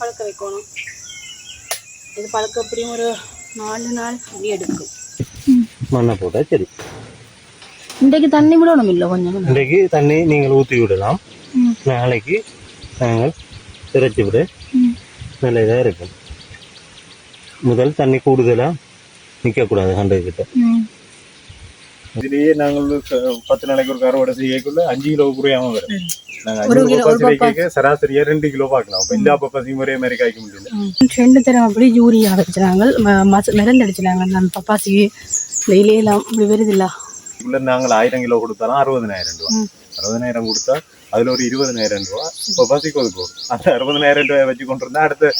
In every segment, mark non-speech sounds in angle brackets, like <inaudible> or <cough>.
பழுக்க வைக்கணும். இது பழுக்க எப்படியும் ஒரு நாலு நாள் அப்படி எடுக்கும். மண்ணை போட்டால் சரி. இன்றைக்கு தண்ணி விடணும் இல்லை கொஞ்சம்? இன்றைக்கு தண்ணி நீங்கள் ஊற்றி விடலாம். நாளைக்கு நாங்கள் இறைச்சி விட. நல்ல இதாக இருக்கும். முதல் தண்ணி கூடுதலாக நிற்கக்கூடாது ஹண்ட்ரட் கிட்ட. இதுலயே நாங்கள் பத்து நாளைக்கு ஒரு அறுவடை செய்யக்குள்ள அஞ்சு கிலோ குறையாம வரும். நாங்க ஒரு அஞ்சு கிலோ, கிலோ ஒரு பசி வைக்க சராசரியா ரெண்டு கிலோ பார்க்கலாம். இப்ப எல்லா பப்பாசியும் ஒரே மாதிரி காய்க்க முடியல. ரெண்டு தரம் அப்படி யூரியா வச்சுனாங்க மருந்து அடிச்சினாங்க அந்த பப்பாசி இந்த இலையெல்லாம் இப்படி வருது இல்ல உள்ள நாங்கள் ஆயிரம் கிலோ கொடுத்தாலும் அறுபதனாயிரம் ரூபா. அறுபதனாயிரம் கொடுத்தா அதுல ஒரு இருபதனாயிரம் ரூபா பப்பாசிக்கு ஒதுக்கும் அந்த அறுபதனாயிரம் ரூபாய் வச்சு கொண்டு இருந்தா அடுத்த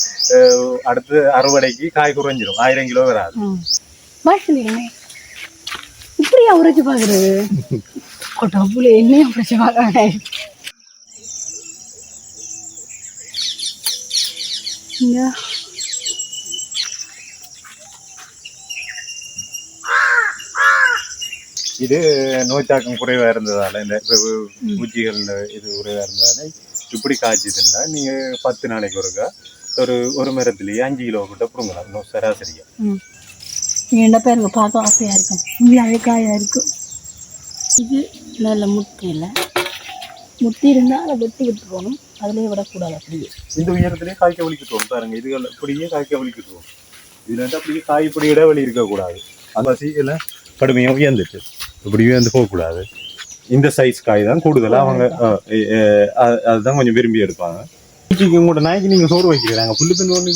அடுத்த அறுவடைக்கு காய் குறைஞ்சிரும். ஆயிரம் கிலோ வராது. பாஷினே இப்படியா உரைச்சு பாக்குறது கொட்டப்புல என்னையும் உரைச்சு பார்க்கறானே. இங்க. இது நோய் தாக்கம் குறைவா இருந்ததால இந்த பூச்சிகள் இது குறைவா இருந்ததால இப்படி காய்ச்சதுன்னா நீங்க பத்து நாளைக்கு ஒருக்கா ஒரு ஒரு மரத்துலயே அஞ்சு கிலோ கிட்ட பிடுங்கலாம் இன்னும் என்ன பேருங்க பார்க்க ஆசையா இருக்கும் இங்கே அழுக்காயா இருக்கும் இது நல்ல முட்டை இல்லை முட்டி இருந்தால் அதை வெட்டி விட்டு போகணும் அதுலேயே விடக்கூடாது அப்படியே. இந்த உயரத்திலேயே காய்க்க வலிக்கிட்டுவோம் பாருங்க இதுகள் இப்படியே காய்க்க வலிக்கிட்டுவோம் இதுல இருந்து அப்படியே காய் இப்படி இடைவெளி இருக்கக்கூடாது. அந்த பசியில கடுமையாக உயர்ந்துட்டு இப்படி உயர்ந்து போகக்கூடாது. இந்த சைஸ் காய் தான் கூடுதலா அவங்க அதுதான் கொஞ்சம் விரும்பி எடுப்பாங்க. உங்களோட நாய்க்கு நீங்க சோறு வைக்கிறாங்க. புல்லு தின்னு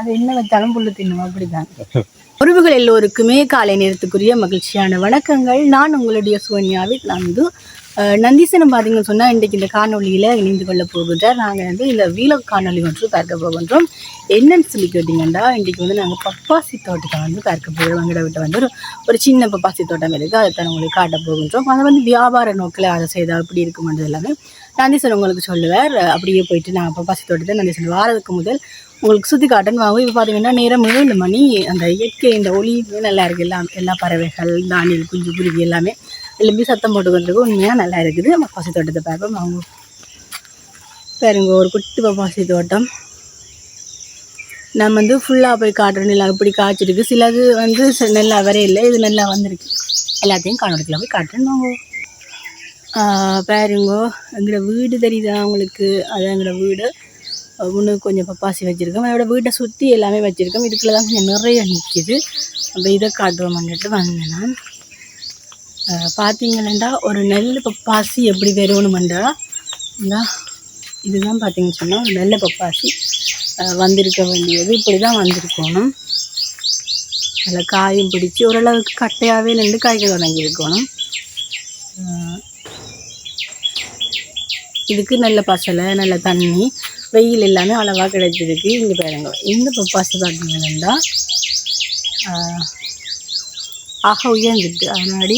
அது என்ன வச்சாலும் புல்லு தின்னும் அப்படிதான். <laughs> உறவுகள் எல்லோருக்குமே காலை நேரத்துக்குரிய மகிழ்ச்சியான வணக்கங்கள். நான் உங்களுடைய சுவன்யாவில் நான் வந்து நந்தீசனம் பார்த்தீங்கன்னு சொன்னால் இன்றைக்கு இந்த காணொலியில் இணைந்து கொள்ள போகின்றார். நாங்கள் வந்து இந்த வீலக் காணொலி ஒன்று பார்க்க போகின்றோம். என்னன்னு சொல்லி கேட்டிங்கன்னா இன்றைக்கு வந்து நாங்கள் பப்பாசி தோட்டத்தை வந்து பார்க்க போகிறோம். எங்கட விட்டு வந்து ஒரு ஒரு சின்ன பப்பாசி தோட்டம் இருக்குது அதை தான் உங்களுக்கு காட்ட போகின்றோம். அதை வந்து வியாபார நோக்கில் அதை செய்தால் அப்படி இருக்குமென்றது எல்லாமே நந்தீசன் உங்களுக்கு சொல்லுவார். அப்படியே போயிட்டு நாங்கள் பப்பாசி தோட்டத்தை நந்தீசன் வாரத்துக்கு முதல் உங்களுக்கு சுற்றி காட்டன் வாங்க இப்போ பார்த்தீங்கன்னா நேரம் மூணு மணி. அந்த இயற்கை இந்த ஒளி நல்லா இருக்குது எல்லாம் எல்லா பறவைகள் தானியல் குஞ்சு குருவி எல்லாமே எல்லாமே சத்தம் போட்டுக்கிறதுக்கு உண்மையாக நல்லா இருக்குது. பப்பாசி தோட்டத்தை பார்ப்போம். அவங்க பாருங்க ஒரு குட்டி பப்பாசி தோட்டம். நம்ம வந்து ஃபுல்லாக போய் காட்டுறோம் நிலம் இப்படி காய்ச்சிருக்கு. சிலது வந்து ச- நல்லா வரே இல்லை இது நல்லா வந்திருக்கு. எல்லாத்தையும் காணொலிக்கில் போய் காட்டுறேன் வாங்க. பாருங்கோ. எங்களோட வீடு தெரியுதா உங்களுக்கு? அது எங்களோட வீடு. ஒன்று கொஞ்சம் பப்பாசி வச்சுருக்கோம். அதோட வீட்டை சுற்றி எல்லாமே வச்சுருக்கோம். இதுக்குள்ள தான் கொஞ்சம் நிறைய நிற்கிது அப்போ இதை காட்டுவோம்னுட்டு வந்தேன் நான். பார்த்தீங்கன்னா ஒரு நெல் பப்பாசி எப்படி வரணுமெண்டா இந்த இதுதான் பார்த்தீங்கன்னு சொன்னால் ஒரு நெல்ல பப்பாசி. வந்திருக்க வேண்டியது. இப்படி தான் வந்திருக்கணும். அதில் காயும் பிடிச்சி ஓரளவுக்கு கட்டையாகவே நின்று காய்க்க தொடங்கியிருக்கணும் இதுக்கு நல்ல பசலை நல்ல தண்ணி. வெயில் எல்லாமே அளவாக கிடைச்சிருக்கு. இங்கே பாருங்க. இந்த பப்பாசி பார்த்தீங்கன்னா ஆக உயர்ந்துருக்கு. அதனாடி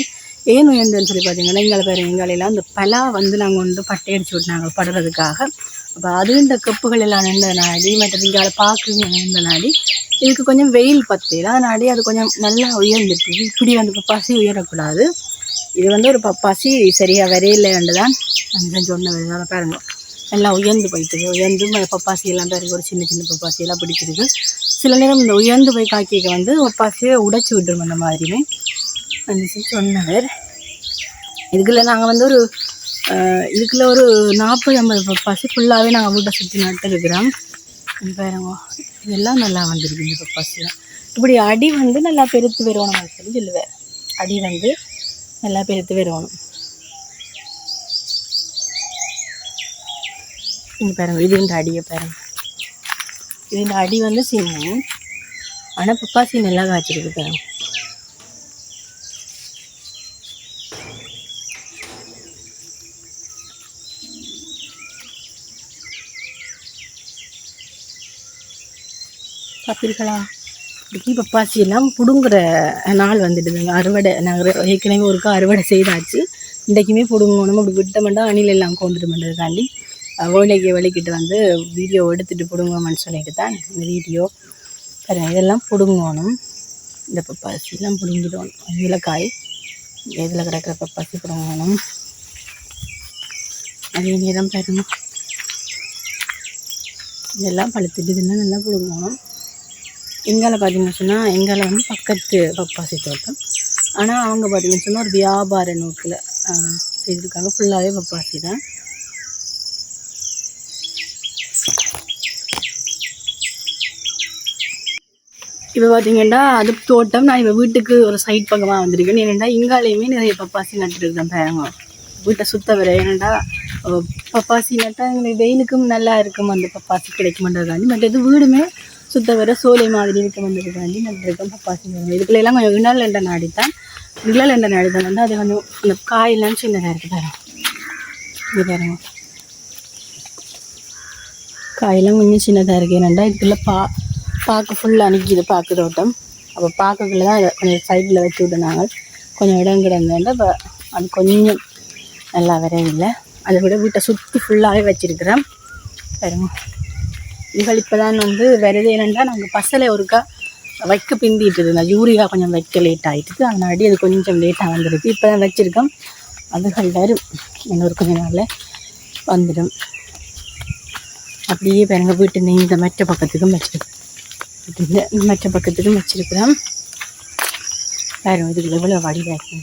ஏன் உயர்ந்ததுன்னு சொல்லி பார்த்தீங்கன்னா எங்களை பேர் எங்களையெல்லாம் இந்த பலா வந்து நாங்கள் வந்து பட்டை அடிச்சு விட்டாங்க படுறதுக்காக. அப்போ அது இந்த கப்புகள் எல்லாம் நின்ற நாடி மற்ற இங்கே பார்க்குறீங்க நின்றனாடி இதுக்கு கொஞ்சம் வெயில் பத்தையில் அதனாடி அது கொஞ்சம் நல்லா உயர்ந்துட்டு இப்படி வந்து பப்பாசி உயரக்கூடாது. இது வந்து ஒரு பப்பாசி சரியாக வரையில்லைன்னு தான் நான் சொன்ன பாருங்கள் எல்லாம் உயர்ந்து போயிட்டு உயர்ந்து பப்பாசியெல்லாம் பப்பாசி ஒரு சின்ன சின்ன பப்பாசியெல்லாம் பிடிச்சிருக்கு சில நேரம் இந்த உயர்ந்து போய் காய்க்க வந்து பப்பாசியை உடைச்சி விட்டுரும் அந்த மாதிரியுமே. அந்த சொன்னவர். இதுக்குள்ள நாங்கள் வந்து ஒரு இதுக்குள்ள ஒரு நாற்பது ஐம்பது பப்பாசி ஃபுல்லாகவே நாங்கள் வீட்டை சுற்றி நட்டுருக்கிறோம். இது பாருங்க. இதெல்லாம் நல்லா வந்திருக்கு இந்த பப்பாசிலாம் இப்படி அடி வந்து நல்லா பெருத்து வரணும் சொல்லி சொல்லுவேன் அடி வந்து நல்லா பெருத்து வரணும் இங்கே பாருங்க இது இந்த அடியை பாருங்க. இது இந்த அடி வந்து சின்னம் ஆனால் பப்பாசி நல்லா காய்ச்சிருக்கு பாருங்க. பார்த்துருக்கலாம் இப்படி பப்பாசி எல்லாம் பிடுங்குற நாள் வந்துடுதுங்க. அறுவடை நாங்கள் ஏற்கனவே ஒருக்கா அறுவடை செய்தாச்சு. இன்றைக்குமே பிடுங்கணும். அப்படி விட்டமெண்டா அணில் எல்லாம் கொண்டுட்டுமென்றதுக்காண்டி வேலைக்கு வெளிக்கிட்டு வந்து வீடியோ எடுத்துகிட்டு பிடுங்கோம்னு சொல்லிட்டு தான் இந்த வீடியோ பாருங்க இதெல்லாம் பிடுங்கணும்? இந்த பப்பாசிலாம் பிடுங்கிடணும் இலக்காய் இதில் கிடக்கிற பப்பாசி பிடுங்கணும்? அதே நேரம் பாருங்க. இதெல்லாம் பழுத்துட்டு இதெல்லாம் நல்லா பிடுங்கணும். எங்கால பார்த்தீங்கன்னு சொன்னால் எங்கால வந்து பக்கத்து பப்பாசி தோட்டம். ஆனால் அவங்க பார்த்தீங்கன்னு சொன்னால் ஒரு வியாபார நோக்கில் செய்திருக்காங்க. ஃபுல்லாகவே பப்பாசி தான் இப்போ பார்த்தீங்கன்னா அது தோட்டம் நான் இப்போ வீட்டுக்கு ஒரு சைட் பக்கமாக வந்திருக்கேன். ஏனெண்டா இங்காலையுமே நிறைய பப்பாசி நட்டுருக்கேன் பாருங்க வீட்டை சுத்த வர ஏனெண்டா பப்பாசி நட்டால் எங்களுக்கு வெயிலுக்கும் நல்லா இருக்கும். அந்த பப்பாசி கிடைக்குமன்றதுக்காண்டி மற்றது வீடுமே சுத்த வர சோலை மாதிரி இருக்குமன்றதுக்காண்டி நட்டுருக்கேன் பப்பாசி இதுக்குள்ள எல்லாம் கொஞ்சம் வினால் எண்டை நாடி தான் வினால் என்ற தான் வந்து அது கொஞ்சம் அந்த காயெல்லாம் சின்னதாக இருக்குது பாருங்க. இது பாருங்க. காயெல்லாம் கொஞ்சம் சின்னதாக இருக்குது ஏன்னாண்டா இதுக்குள்ள பா பாக்கு ஃபுல்லாக நிற்கிது பாக்கு தோட்டம். அப்போ பாக்குக்குள்ளே தான் கொஞ்சம் சைடில் வச்சு விட்டு நாங்கள் கொஞ்சம் இடம் கிடந்தேன்டா இப்போ அது கொஞ்சம் நல்லா வரையில்லை அதை விட வீட்டை சுற்றி ஃபுல்லாகவே வச்சுருக்கிறேன். பாருங்க. இவள் இப்போ தான் வந்து வருது என்னென்னா நாங்கள் பசலை ஒருக்கா வைக்க பிந்திட்டு இருந்தோம். யூரியா கொஞ்சம் வைக்க லேட் ஆகிட்டு அதனாடி அது கொஞ்சம் லேட்டாக வந்துருக்கு. இப்போ தான் வச்சுருக்கோம். அதுகள் வரும். இன்னொரு கொஞ்ச நாளில் வந்துடும். அப்படியே பாருங்க வீட்டு இந்த மற்ற பக்கத்துக்கும் வச்சுருக்கோம். இந்த மற்ற பக்கத்துக்கும் வச்சிருக்கிறேன் பாருங்க இதுக்குள்ள எவ்வளோ வடிவாக இருக்கு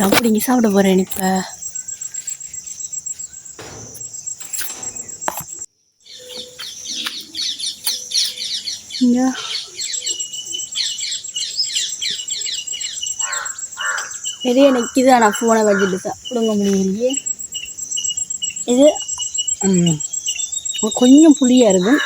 தான் பிடிங்கி சாப்பிட போகிறேன் இப்போ இங்கே. நிறைய நிற்கிது ஆனால் ஃபோனை வச்சுட்டு சாப்பிடுங்க முடியலையே. இது கொஞ்சம் புளியாக இருக்கும்.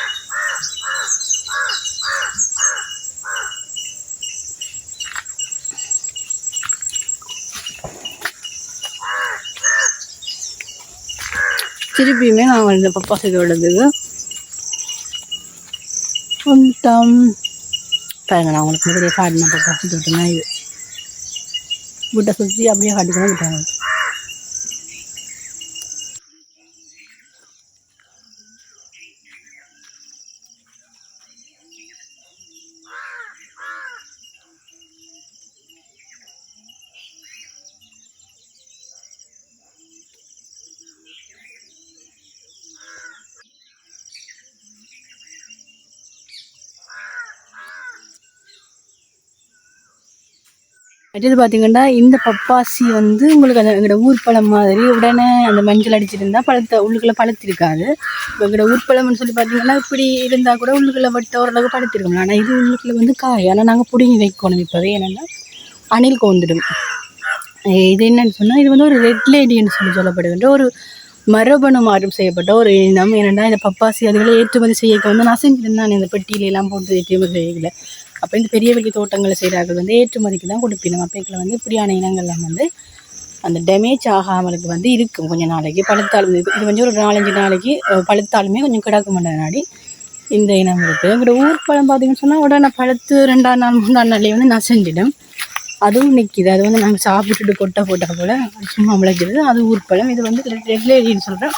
திருப்பியுமே நாங்கள் இந்த பப்பாசி தோட்டத்துக்கு வந்துட்டோம். பாருங்க நான் உங்களுக்கு முதலே காட்டின பப்பாசி தோட்டம் தான் இது. வீட்டை சுற்றி அப்படியே காட்டிக்கணும் விட்டாங்க அடுத்தது பார்த்தீங்கன்னா இந்த பப்பாசி வந்து உங்களுக்கு அந்த எங்களோட ஊர்ப்பழம் மாதிரி உடனே அந்த மஞ்சள் அடிச்சிருந்தா பழத்தை உள்ளுக்குள்ளே பழுத்திருக்காது. எங்களோட ஊர்ப்பழம்னு சொல்லி பார்த்தீங்கன்னா இப்படி இருந்தால் கூட உள்ளுக்குள்ளே வட்ட ஓரளவுக்கு பழுத்திருக்கணும் ஆனால் இது உள்ளுக்குள்ளே வந்து காய். ஆனால் நாங்கள் பிடுங்கி வைக்கணும் இப்போவே. என்னென்னா அணில் கோந்துடும். இது என்னன்னு சொன்னால் இது வந்து ஒரு ரெட் லேடின்னு சொல்லி சொல்லப்படுகின்ற ஒரு மரபணு மாற்றம் செய்யப்பட்ட ஒரு இனம். என்னென்னா இந்த பப்பாசி அதுகளை ஏற்றுமதி செய்யக்க வந்து நான் செஞ்சிருந்தேன் இந்த பெட்டியில எல்லாம் போட்டு ஏற்றுமதி செய்யல அப்போ இந்த பெரிய பெரிய தோட்டங்களை செய்கிறார்கள் வந்து ஏற்றுமதிக்கு தான் கொடுப்பினோம். அப்போ இதில் வந்து இப்படியான இனங்கள்லாம் வந்து அந்த டேமேஜ் ஆகாமலுக்கு வந்து இருக்கும். கொஞ்சம் நாளைக்கு பழுத்தாலும் இது இது கொஞ்சம் ஒரு நாலஞ்சு நாளைக்கு பழுத்தாலுமே கொஞ்சம் கிடக்கும் முன்னாடி இந்த இனம் இருக்குது எங்களோட ஊர் பழம் பார்த்தீங்கன்னு சொன்னால் உடனே பழுத்து ரெண்டாம் நாள் மூணாம் நாள்லேயே வந்து நசைஞ்சிடும். அதுவும் நிற்கிது அது வந்து நாங்கள் சாப்பிட்டுட்டு கொட்டை போட்டால் போல் சும்மா முளைக்கிறது. அது ஊர்ப்பழம் இது வந்து ரெகுலேரின்னு சொல்கிறேன்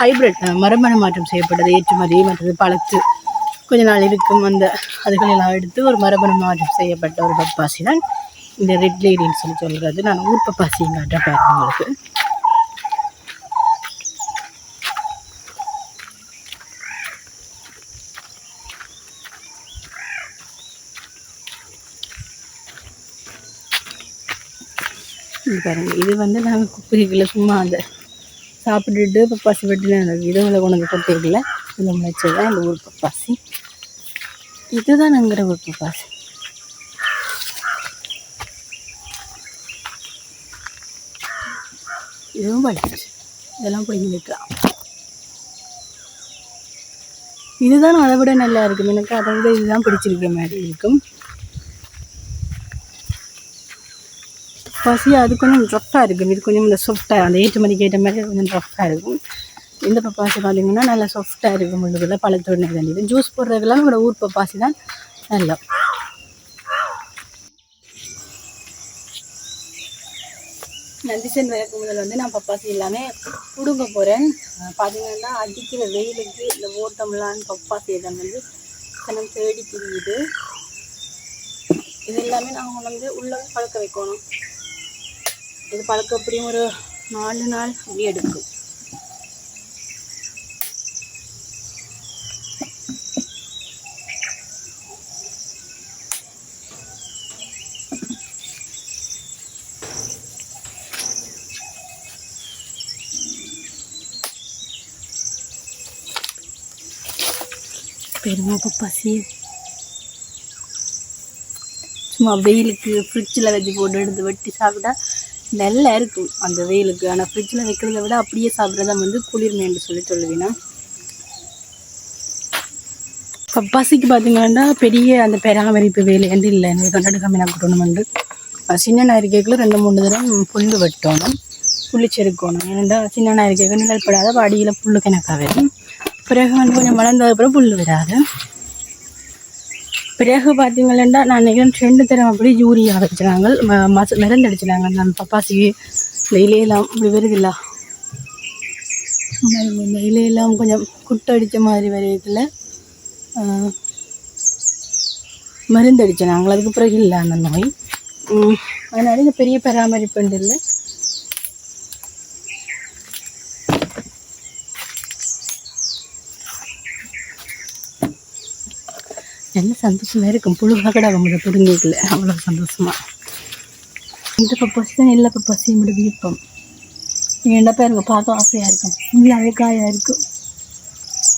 ஹைப்ரிட் மரபணு மாற்றம் செய்யப்பட்டது ஏற்றுமதி மற்றது பழத்து. கொஞ்ச நாள் இருக்கும் அந்த அதுகளெல்லாம் எடுத்து ஒரு மரபணு மாற்றம் செய்யப்பட்ட ஒரு பப்பாசி தான் இந்த ரெட் லேடின்னு சொல்லி சொல்கிறது நான் ஊர் பப்பாசியும் காட்டுறேன் பாருங்க உங்களுக்கு. இது பாருங்க இது வந்து நாங்கள் குப்பைக்குள்ள சும்மா அந்த சாப்பிட்டுட்டு பப்பாசி வெட்டின அந்த இதுகளை கொண்டு வந்து கொட்டைக்குள்ள இதில் முளைச்சது தான் இந்த ஊர் பப்பாசி. இதுதான் எங்கிற ஊர் பப்பாசி இதுவும் படிச்சு இதெல்லாம் பிடிங்கி வைக்கலாம். இதுதான் அதை விட நல்லா இருக்கும். எனக்கு அதை விட இதுதான் பிடிச்சிருக்கிற மாதிரி இருக்கும். பசி அது கொஞ்சம் ரஃப்பாக இருக்கும். இது கொஞ்சம் இந்த சாஃப்டாக அந்த ஏற்றுமதிக்கு ஏற்ற மாதிரி கொஞ்சம் ரஃப்பாக இருக்கும். இந்த பப்பாசி பார்த்தீங்கன்னா நல்லா சாஃப்டாக இருக்கும் உள்ளுக்குள்ள பழத்தோடு வேண்டியது ஜூஸ் போடுறதுக்கெல்லாம் நம்மளோட ஊர் பப்பாசி தான் நல்லா. டிசம்பர் வரைக்கும் முதல்ல வந்து நான் பப்பாசி எல்லாமே பிடுங்க போகிறேன் பார்த்தீங்கன்னா அடிக்கிற வெயிலுக்கு இந்த ஓட்டம்லாம் பப்பாசி எல்லாம் வந்து கணம் தேடி பிரியுது இது எல்லாமே நாங்கள் வந்து உள்ள பழக்க வைக்கணும். இது பழக்க எப்படியும் ஒரு நாலு நாள் அப்படி எடுக்கும். பெருமை பசி சும்மா வெயிலுக்கு ஃப்ரிட்ஜில் வச்சு போட்டு எடுத்து வெட்டி சாப்பிட்டா நல்லா இருக்கும். அந்த வெயிலுக்கு. ஆனால் ஃப்ரிட்ஜில் வைக்கிறத விட அப்படியே சாப்பிட்றதா வந்து குளிர்மைன்னு சொல்லி சொல்லுவீங்கன்னா பப்பாசிக்கு பார்த்தீங்கன்னா பெரிய அந்த பராமரிப்பு வேலை வந்து இல்லை. எனக்கு கண்ணாடி கம்மி வந்து. சின்ன நாரிக்கைக்குள்ள ரெண்டு மூணு தடவை புல் வெட்டணும். புள்ளி செருக்கணும். ஏன்னா சின்ன நாரிக்கைக்கு நிழல் படாத அடியில் புல்லு கணக்காக வரும். பிறகு வந்து கொஞ்சம் வளர்ந்ததுக்கப்புறம் புல் வராது பிறகு பார்த்தீங்கன்னா நான் நினைக்கிறேன் ரெண்டு தரம் அப்படி யூரியா வச்சுனாங்க மச மருந்து அடிச்சினாங்க அந்த பப்பாசிக்கு இந்த இலையெல்லாம் இப்படி வருதுல்ல. இந்த இலையெல்லாம் கொஞ்சம் குட்டடித்த மாதிரி வரையத்தில் மருந்து அடிச்சினாங்க அதுக்கு பிறகு இல்லை அந்த நோய். உம், அதனால இந்த பெரிய பராமரிப்பு நல்ல சந்தோஷமா இருக்கும்? புழுவாக கூட அவங்க புரிஞ்சிக்கல அவ்வளோ சந்தோஷமா. இந்த பப்பாசி தான் எல்லா பப்பாசியும் விட விருப்பம் ஏண்டா பாருங்க பார்க்க ஆசையா இருக்கும். ஃபுல்லாகவே காயா இருக்கும்.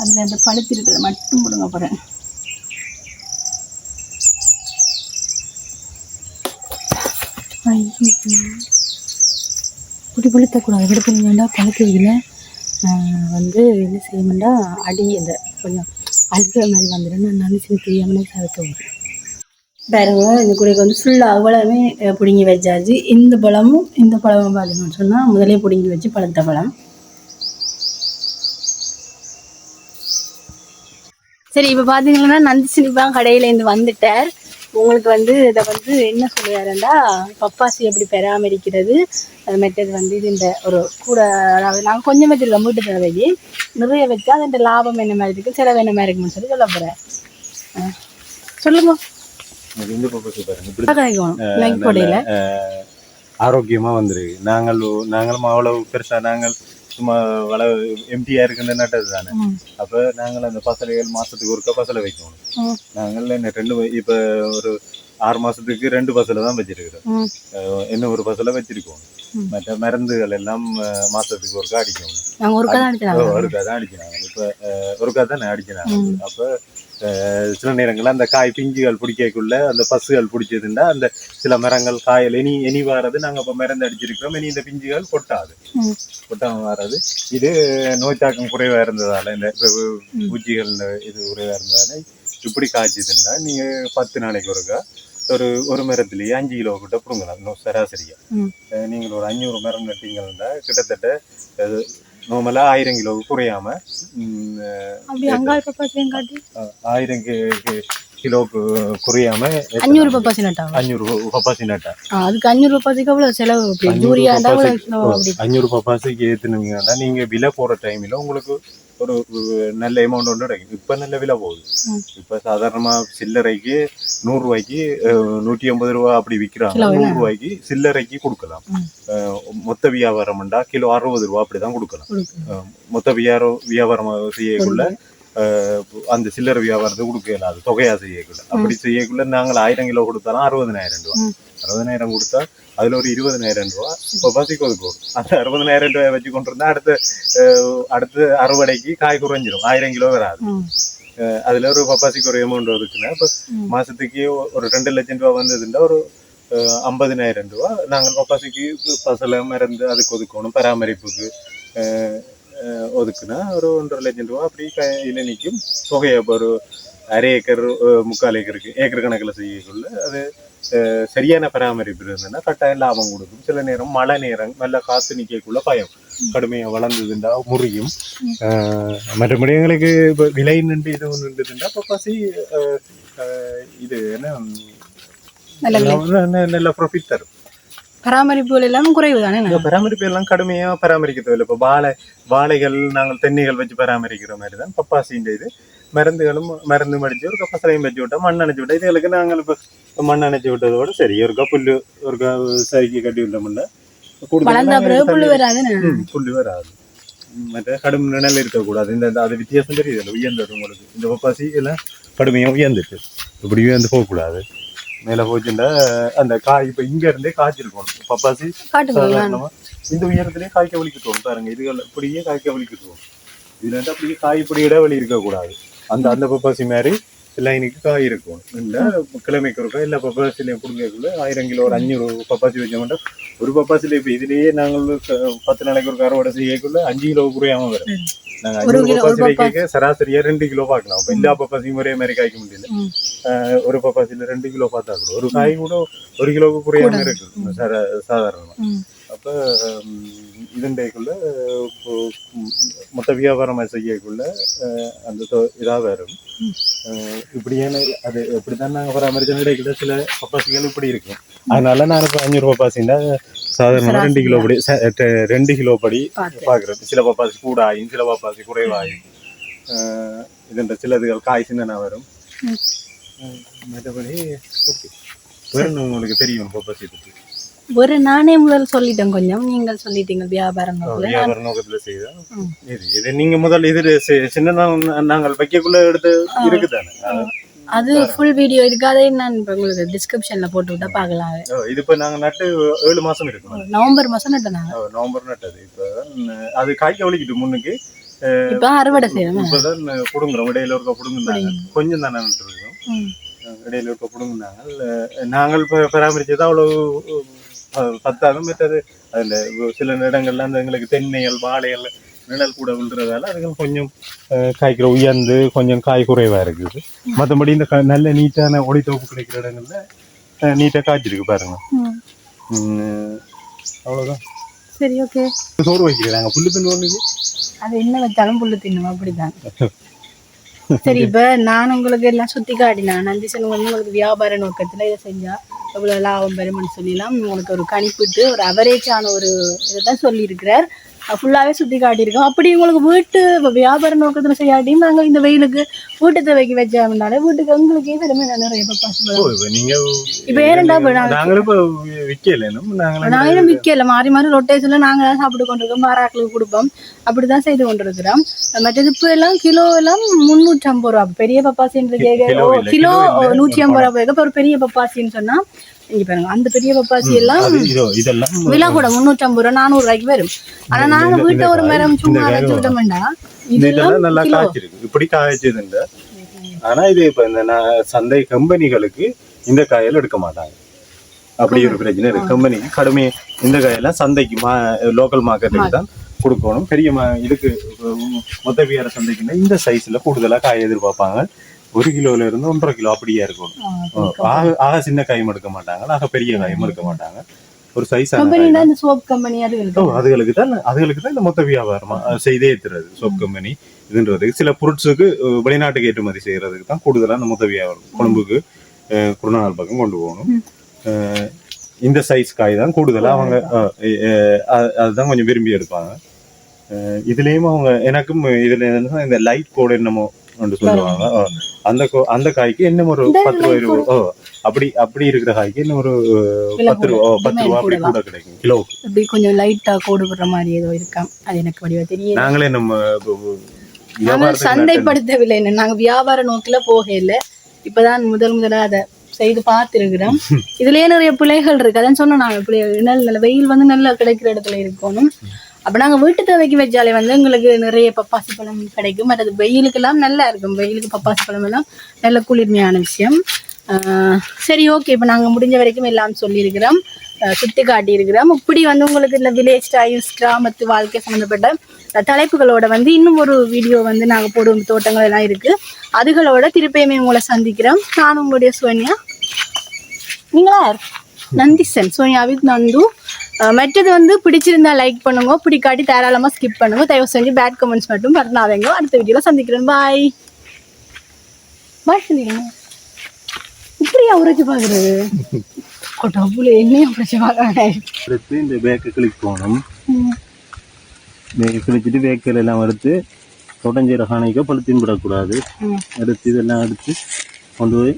அதில் அந்த பழுத்து இருக்கிறத மட்டும் கொடுங்க போகிறேன் குடி இப்படி பழுத்தக்கூடாது விட பண்ண வேண்டாம் பழுக்கையில் வந்து என்ன செய்யணும்னா அடி அந்த கொஞ்சம் அழுகிற மாதிரி வந்துடும். நான் நினச்சி தெரியாமலே தவிர்க்க விடுறேன் பாருங்க இந்த குடிக்கு வந்து ஃபுல்லாக அவ்வளவுமே பிடுங்கி வச்சாச்சு. இந்த பழமும் இந்த பழமும் பார்த்தீங்கன்னு சொன்னால் முதலே பிடுங்கி வச்சு பழுத்த பழம். சரி இப்போ பார்த்தீங்கன்னா நந்தி சினிப்பா கடையிலேருந்து வந்துட்டார். உங்களுக்கு வந்து இதை வந்து என்ன சொல்லுவாருண்டா பப்பாசி எப்படி பராமரிக்கிறது அது மற்றது வந்து இது இந்த ஒரு கூட அதாவது நாங்கள் கொஞ்சம் வச்சிருக்கோம் வீட்டு தேவைக்கு. நிறைய வச்சா அது இந்த லாபம் என்ன மாதிரி இருக்குது செலவு என்ன மாதிரி இருக்குன்னு சொல்லி சொல்ல போகிறேன் சொல்லுங்க. இது இந்த பக்கம் பாருங்க. இப்படி கிடைக்கும் லைக் போடையில அஹ், ஆரோக்கியமா வந்துருக்கு. நாங்கள் ஒ- நாங்களும் அவ்வளவு பெருசா நாங்கள் சும்மா வள எம்டியா இருக்குன்னு நட்டது தானே. அப்ப நாங்கள் அந்த பசலைகள் மாசத்துக்கு ஒருக்கா பசலை வைக்கணும். நாங்கள் என்ன ரெண்டு இப்ப ஒரு ஆறு மாசத்துக்கு ரெண்டு பசலை தான் வச்சிருக்கிறோம். இன்னும் ஒரு பசலை வச்சிருக்கோம். மற்ற மருந்துகள் எல்லாம் மாசத்துக்கு ஒருக்கா அடிக்கணும். ஒருக்கா தான் அடிக்கிறாங்க இப்ப ஒருக்கா தானே அடிக்கிறாங்க. அப்ப சில நேரங்கள்ல அந்த காய் பிஞ்சுகள் பிடிக்கக்குள்ள அந்த பசுகள் பிடிச்சதுன்னா அந்த சில மரங்கள் காயல் இனி இனி வாரது நாங்க இப்ப மருந்து அடிச்சிருக்கிறோம் இனி இந்த பிஞ்சுகள் கொட்டாது ம். கொட்டாம வராது இது நோய் தாக்கம் குறைவா இருந்ததால இந்த. பூச்சிகள் இது குறைவா இருந்ததால இப்படி காய்ச்சதுன்னா நீங்க பத்து நாளைக்கு ஒருக்கா ஒரு ஒரு மரத்திலேயே அஞ்சு கிலோ கிட்ட பிடுங்கலாம் இன்னும் சராசரியா ம். அஹ் நீங்கள் ஒரு அஞ்சூறு மரம் நட்டீங்கன்னா கிட்டத்தட்ட நார்மலா ஆயிரம் கிலோ குறையாம ம், அப்படி அங்காள் பப்பாசியும் காட்டி? அஹ், ஆயிரம் கி- கி- கிலோக்கு குறையாம அஞ்சூறு பப்பாசி நட்டாங்க அஞ்சூறு பப்பாசி நட்டா ஆ, அதுக்கு அஞ்சூறு பப்பாசிக்கு அவ்வளோ செலவு அப்படி? அஞ்சூறு யூரியா கிலோ அப்படி. பப்பாசிக்கு ஏத்துனீங்கன்னா நீங்க விலை போற டைம்ல உங்களுக்கு ஒரு நல்ல அமௌண்ட் ஒன்று கிடைக்கும். இப்ப நல்ல விலை போகுது. இப்ப சாதாரணமா சில்லறைக்கு நூறு ரூபாய்க்கு அஹ், நூற்றி ஐம்பது ரூபா அப்படி விற்கிறாங்க கிலோ என்ன? நூறு ரூபாய்க்கு சில்லறைக்கு கொடுக்கலாம். மொத்த வியாபாரம்டா கிலோ அறுபது ரூபா அப்படிதான் கொடுக்கலாம். கொடுக்கும். அஹ், மொத்த வியாபாரம் வியாபாரம் செய்யக்குள்ள அந்த சில்லறை வியாபாரத்தை கொடுக்க இயலாது தொகையா செய்யக்குள்ள அப்படி செய்யக்குள்ள நாங்கள் ஆயிரம் கிலோ கொடுத்தாலும் அறுபதனாயிரம் ரூபா. அறுபதனாயிரம் கொடுத்தா அதுல ஒரு இருபதனாயிரம் ரூபா பப்பாசிக்கு ஒதுக்கும் அந்த அறுபதனாயிரம் ரூபாய் வச்சு கொண்டு இருந்தா அடுத்த அடுத்த அறுவடைக்கு காய் குறைஞ்சிரும் ஆயிரம் கிலோ வராது அதுல ஒரு பப்பாசிக்கு ஒரு அமௌண்ட் ஒதுக்குன்னா இப்போ. மாசத்துக்கு ஒரு ரெண்டு லட்சம் ரூபா வந்ததுன்னா ஒரு ஐம்பதினாயிரம் ரூபா நாங்கள் பப்பாசிக்கு பசலை மருந்து அதுக்கு ஒதுக்கணும் பராமரிப்புக்கு ஒதுக்குனா ஒரு ஒன்றரை லட்சம் ரூபா அப்படி கையில் நிற்கும் தொகையை இப்போ ஒரு அரை ஏக்கர் முக்கால் ஏக்கருக்கு ஏக்கர் கணக்கில் செய்யக்குள்ள அது சரியான பராமரிப்பு இருந்ததுன்னா கட்டாயம் லாபம் கொடுக்கும். சில நேரம் மழை நேரம் நல்ல காத்து நிற்கக்குள்ள பயம். கடுமையா வளர்ந்ததுண்டா முறியும். மற்றபடி எங்களுக்கு இப்போ விலை நின்று இது நின்றுதுண்டா அஹ், அஹ், இது என்ன நல்ல ப்ராஃபிட் தரும். பராமரிப்புகள் எல்லாம் குறைவு தானே பராமரிப்பு எல்லாம் கடுமையா பராமரிக்க தேவையில்லை இப்போ வாழை வாழைகள் நாங்கள் தென்னைகள் வச்சு பராமரிக்கிற மாதிரி தான் பப்பாசின்ற இது மருந்துகளும் மருந்து மடிச்சு ஒரு கப்பசலையும் வச்சு விட்டா மண் அணைச்சு விட்டா இதுகளுக்கு நாங்கள் இப்போ மண் அணைச்சு விட்டதோட சரி ஒரு புல்லு ஒரு சரிக்கு கட்டி விட்டோம்னா புல்லு வராதுன்னு? புல்லு வராது. மற்ற கடும் நிழல் இருக்கக்கூடாது. இந்த- அது வித்தியாசம் தெரியுது உயர்ந்தது உங்களுக்கு. இந்த பப்பாசி எல்லாம் கடுமையாக உயர்ந்துட்டு இப்படி உயர்ந்து போகக்கூடாது. மேலே போச்சுட்டா அந்த காய் இப்போ இங்க இருந்தே காய்ச்சிருக்கணும் பப்பாசி சாதாரணமா இந்த உயரத்திலே காய்க்க வலிக்கிட்டோம் பாருங்க இதுகள் இப்படியே காய்க்க வலிக்கிட்டோம் இதுல இருந்து அப்படியே காய் இப்படி இடைவெளி இருக்கக்கூடாது. அந்த அந்த பப்பாசி மாதிரி லைனுக்கு காய் இருக்கும். இல்ல கிழமைக்கு இருக்கும் இல்ல பப்பாசிலையும் கொடுக்கக்குள்ள ஆயிரம் கிலோ ஒரு அஞ்சூறு பப்பாசி வச்சோம்னா ஒரு பப்பாசில இப்ப இதுலயே நாங்கள் பத்து நாளைக்கு ஒரு அறுவடை செய்யக்குள்ள அஞ்சு கிலோ குறையாம வரும். ம். நாங்க ஒரு அஞ்சூறு பப்பாசி. வைக்க சராசரியா ரெண்டு கிலோ பார்க்கலாம். அப்ப எல்லா பப்பாசியும் ஒரே மாதிரி காய்க்க முடியல. ஒரு பப்பாசில ரெண்டு கிலோ பார்த்தா கூட ஒரு காய் கூட ஒரு கிலோவுக்கு குறையாம இருக்கு சரா- சாதாரணமா. ம். அப்ப இதண்டைக்குள்ள மொத்த வியாபாரம் செய்யக்குள்ள அந்த தொ- இதா வரும். இப்படியான அது இப்படிதான் நாங்க பராமரிச்ச இடைக்குள்ள சில பப்பாசிகள் இப்படி இருக்கும். அதனால நான் இப்ப அஞ்சூறு பப்பாசின்னா சாதாரணமா ரெண்டு கிலோ படி ரெண்டு கிலோ படி பார்த்தேன். பாக்குறது. சில பப்பாசி கூட ஆயும் சில பப்பாசி குறைவாயும். அஹ், இதுன்ற சிலதுகள் காய் சின்னனா வரும். மற்றபடி ஓகே. வேற உங்களுக்கு தெரியும் பப்பாசி பத்தி. ஒரு நானே முதல் சொல்லிட்டேன் கொஞ்சம். நீங்கள் சொல்லிட்டீங்க வியாபாரம். வியாபார நோக்கத்துல செய்தா. இது இது நீங்க முதல்ல இது சின்ன நாங்கள் வைக்கக்குள்ள எடுத்து இருக்குதானே? அது- ஃபுல் வீடியோ இருக்கு. அதை நான் இப்ப உங்களுக்கு டிஸ்கிரிப்ஷன்ல போட்டு விட்டா பார்க்கலாம். இது இப்ப நாங்க நட்டு ஏழு மாசம் இருக்கும் நவம்பர் மாசம் நட்டனாங்க நவம்பர் நட்டது. இப்ப அது காய்க்க வலிக்கிட்டு முன்னுக்கு இப்ப அறுவடை செய்யணும் இப்பதான் புடுங்குறோம். இடையில ஒருக்க புடுங்குனாங்க கொஞ்சம் தானே நட்டுருக்கோம். இடையில ஒருக்க புடுங்குனாங்க நாங்கள் இப்ப பராமரிச்சது அவ்வளவு அஹ், பத்தாதும் மற்றது அதுல சில இடங்கள்ல அந்த எங்களுக்கு தென்னைகள் வாழைகள் நிழல் கூட விழுறதால அதுகள் கொஞ்சம் காய்க்கிற உயர்ந்து கொஞ்சம் காய் குறைவா இருக்குது. மற்றபடி இந்த நல்ல நீட்டான ஒளி தொகுப்பு கிடைக்கிற இடங்கள்ல அஹ், நீட்டா காய்ச்சிருக்கு பாருங்க. அவ்வளவுதான். சரி ஓகே. சோறு வைக்கிறாங்க புல்லு தின்னு அது என்ன வச்சாலும் புல்லு தின்னும் அப்படிதான். <laughs> சரி இப்ப நான் உங்களுக்கு எல்லாம் சுத்தி காட்டினேன். நந்திசன் வந்து உங்களுக்கு வியாபார நோக்கத்துல இதை செஞ்சா எவ்வளோ லாபம் பெறும்னு சொல்லிலாம் உங்களுக்கு ஒரு கணிப்பிட்டு ஒரு அவரேஜான ஒரு இதை தான் சொல்லியிருக்கிறார். ஃபுல்லாவே சுத்தி காட்டியிருக்கோம். அப்படி உங்களுக்கு வீட்டு இப்ப வியாபார நோக்கத்துல செய்யாட்டியும் நாங்க இந்த வெயிலுக்கு வீட்டு தேவைக்கு வச்சோம்னால வீட்டுக்கு எங்களுக்கே திறமை நிறைய இப்ப இப்ப ஏனண்டா இப்ப நாங்க நாங்களும் இப்ப நாங்களும் விற்கல மாறி மாறி ரொட்டேஷன்ல நாங்க தான் சாப்பிட்டு கொண்டிருக்கோம். மாறாக்களுக்கு கொடுப்போம். அப்படிதான் செய்து கொண்டிருக்கிறோம். மற்றது இப்போ எல்லாம் கிலோ எல்லாம் முன்னூற்றி ஐம்பது ரூபா. பெரிய பப்பாசின்றது கிலோ. நூற்றி ஐம்பது ரூபா போயிருக்க ஒரு பெரிய பப்பாசின்னு சொன்னா இங்க பாருங்க. அந்த பெரிய பப்பாசி எல்லாம் விலை கூட முன்னூற்றி ஐம்பது ரூபா நானூறு ரூபாய்க்கு வரும். ஆனா நாங்க வீட்டை ஒரு மரம் சும்மா அரைச்சு விட வேண்டாம் இதெல்லாம் நல்லா காய்ச்சிருக்கு. இப்படி காய்ச்சதுங்க ஆனா இது இப்ப இந்த சந்தை கம்பெனிகளுக்கு இந்த காயெல்லாம் எடுக்க மாட்டாங்க. அப்படி ஒரு பிரச்சனை இருக்கு. கம்பெனிக்கு கடுமை இந்த காயெல்லாம் சந்தைக்கு மா லோக்கல் மார்க்கெட்டுக்கு தான் கொடுக்கணும். பெரிய இதுக்கு மொத்த வியார சந்தைக்குன்னா இந்த சைஸ்ல கூடுதலா காய் எதிர்பார்ப்பாங்க. ஒரு கிலோல இருந்து ஒன்றரை கிலோ அப்படியே இருக்கணும். ஆக ஆக சின்ன காயும் எடுக்க மாட்டாங்க. ஆக பெரிய காயும் எடுக்க மாட்டாங்க. ஒரு சைஸ் சோப் கம்பெனி அதுகளுக்கு தான் அதுகளுக்கு தான் இந்த மொத்த வியாபாரமா செய்தே ஏத்துறது சோப் கம்பெனி இதுன்றது. சில பொருட்ஸுக்கு வெளிநாட்டுக்கு ஏற்றுமதி செய்யறதுக்கு தான் கூடுதலா இந்த மொத்த வியாபாரம். கொழும்புக்கு குருநாகல் பக்கம் கொண்டு போகணும். இந்த சைஸ் காய் தான் கூடுதலா அவங்க அதுதான் கொஞ்சம் விரும்பி எடுப்பாங்க. இதுலயும் அவங்க எனக்கும் இதுல இந்த லைட் கோடு என்னமோ சொல்லுவாங்க. அந்த அந்த காய்க்கு இன்னும் ஒரு பத்து ரூபாய் ஓ அப்படி அப்படி இருக்கிற காய்க்கு இன்னும் ஒரு பத்து ரூபா பத்து ரூபா அப்படி? கூட கிடைக்கும். கிலோவுக்கு இப்படி கொஞ்சம் லைட்டா கோடு விடுற மாதிரி ஏதோ இருக்காம் அது எனக்கு வடிவா தெரியல நாங்களே நம்ம சந்தைப்படுத்தவில்லை. என்ன நாங்க வியாபார நோக்கில போகல இப்பதான் முதல் முதலா அதை செய்து பார்த்திருக்கிறோம். <laughs> இதுலயே நிறைய பிள்ளைகள் இருக்கு. அதான் சொன்னோம் நாங்க பிள்ளைகள் நல்ல நல்ல வெயில் வந்து நல்லா கிடைக்கிற இடத்துல இருக்கணும். அப்போ நாங்கள் வீட்டு தேவைக்கு வச்சாலே வந்து எங்களுக்கு நிறைய பப்பாசி பழம் கிடைக்கும். மற்றது வெயிலுக்கெல்லாம் நல்லா இருக்கும். வெயிலுக்கு பப்பாசி பழம் எல்லாம் நல்ல குளிர்மையான விஷயம். சரி ஓகே. இப்போ நாங்கள் முடிஞ்ச வரைக்கும் எல்லாம் சொல்லியிருக்கிறோம். சுட்டி காட்டியிருக்கிறோம். இப்படி வந்து உங்களுக்கு இந்த வில்லேஜ் ஸ்டைல்ஸ் கிராமத்து வாழ்க்கை சம்மந்தப்பட்ட தலைப்புகளோட வந்து இன்னும் ஒரு வீடியோ வந்து நாங்கள் போடுவோம். தோட்டங்கள் எல்லாம் இருக்குது அதுகளோட திருப்பியுமே உங்களை சந்திக்கிறோம். நான் உங்களுடைய சோனியா. நீங்களா? யார்? நந்திசன் சோனியா வித் நந்து மற்றது வந்து பிடிச்சிருந்தா லைக் பண்ணுங்க பிடிக்காட்டி தாராளமா ஸ்கிப் பண்ணுங்க. தயவு செஞ்சு பேட் கமெண்ட்ஸ் மட்டும் பண்ணாதீங்க அடுத்த வீடியோல சந்திக்கிறேன். பாய் பாய் சொல்லிடுங்க இப்படியா உரைச்சு பாக்குறது டப்புல என்னையும் உரைச்சு பாக்கானே எடுத்து இந்த பேக்கை கிளிக் போகணும். பேக்கை கிழிச்சிட்டு பேக்கில் எல்லாம் எடுத்து தொடஞ்சீர காணிக்க பழுத்தின் விடக்கூடாது எடுத்து இதெல்லாம் எடுத்து கொண்டு போய்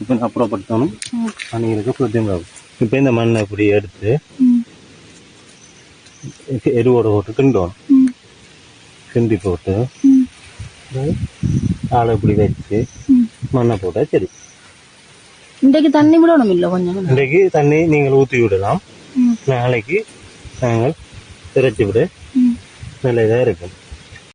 இப்போ அப்புறப்படுத்தணும் காணிகளுக்கு பழுத்தின் விடக்கூடாது இப்போ இந்த மண்ணை இப்படி எடுத்து எருவோட போட்டு கிண்டணும் கிண்டி போட்டு ஆளை இப்படி வச்சு மண்ணை போட்டா சரி. இன்றைக்கு தண்ணி விடணும் இல்ல கொஞ்சம் இன்றைக்கு தண்ணி நீங்கள் ஊற்றி விடலாம். நாளைக்கு நாங்கள் திரைச்சி விட நல்ல இதாக இருக்கும்.